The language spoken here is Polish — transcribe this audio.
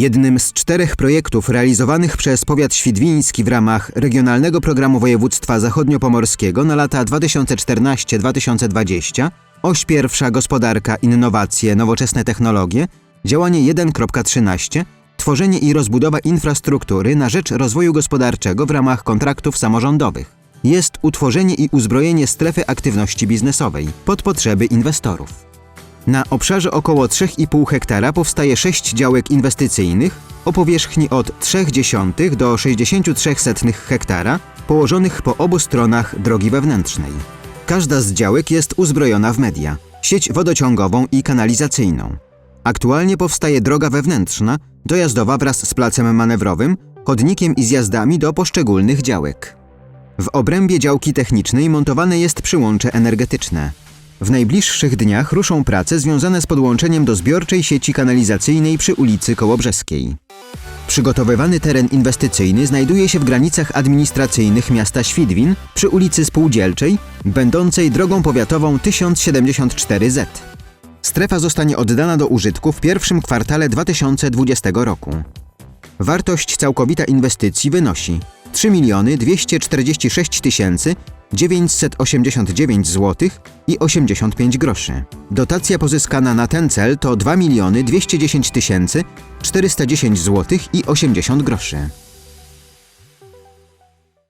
Jednym z czterech projektów realizowanych przez powiat świdwiński w ramach Regionalnego Programu Województwa Zachodniopomorskiego na lata 2014-2020 Oś pierwsza gospodarka, innowacje, nowoczesne technologie, działanie 1.13 tworzenie i rozbudowa infrastruktury na rzecz rozwoju gospodarczego w ramach kontraktów samorządowych. Jest utworzenie i uzbrojenie strefy aktywności biznesowej pod potrzeby inwestorów. Na obszarze około 3,5 hektara powstaje 6 działek inwestycyjnych o powierzchni od 0,3 do 63 hektara, położonych po obu stronach drogi wewnętrznej. Każda z działek jest uzbrojona w media, sieć wodociągową i kanalizacyjną. Aktualnie powstaje droga wewnętrzna, dojazdowa wraz z placem manewrowym, chodnikiem i zjazdami do poszczególnych działek. W obrębie działki technicznej montowane jest przyłącze energetyczne. W najbliższych dniach ruszą prace związane z podłączeniem do zbiorczej sieci kanalizacyjnej przy ulicy Kołobrzeskiej. Przygotowywany teren inwestycyjny znajduje się w granicach administracyjnych miasta Świdwin przy ulicy Spółdzielczej, będącej drogą powiatową 1074Z. Strefa zostanie oddana do użytku w pierwszym kwartale 2020 roku. Wartość całkowita inwestycji wynosi 3 246 989 zł i 85 groszy. Dotacja pozyskana na ten cel to 2 210 410 zł i 80 groszy.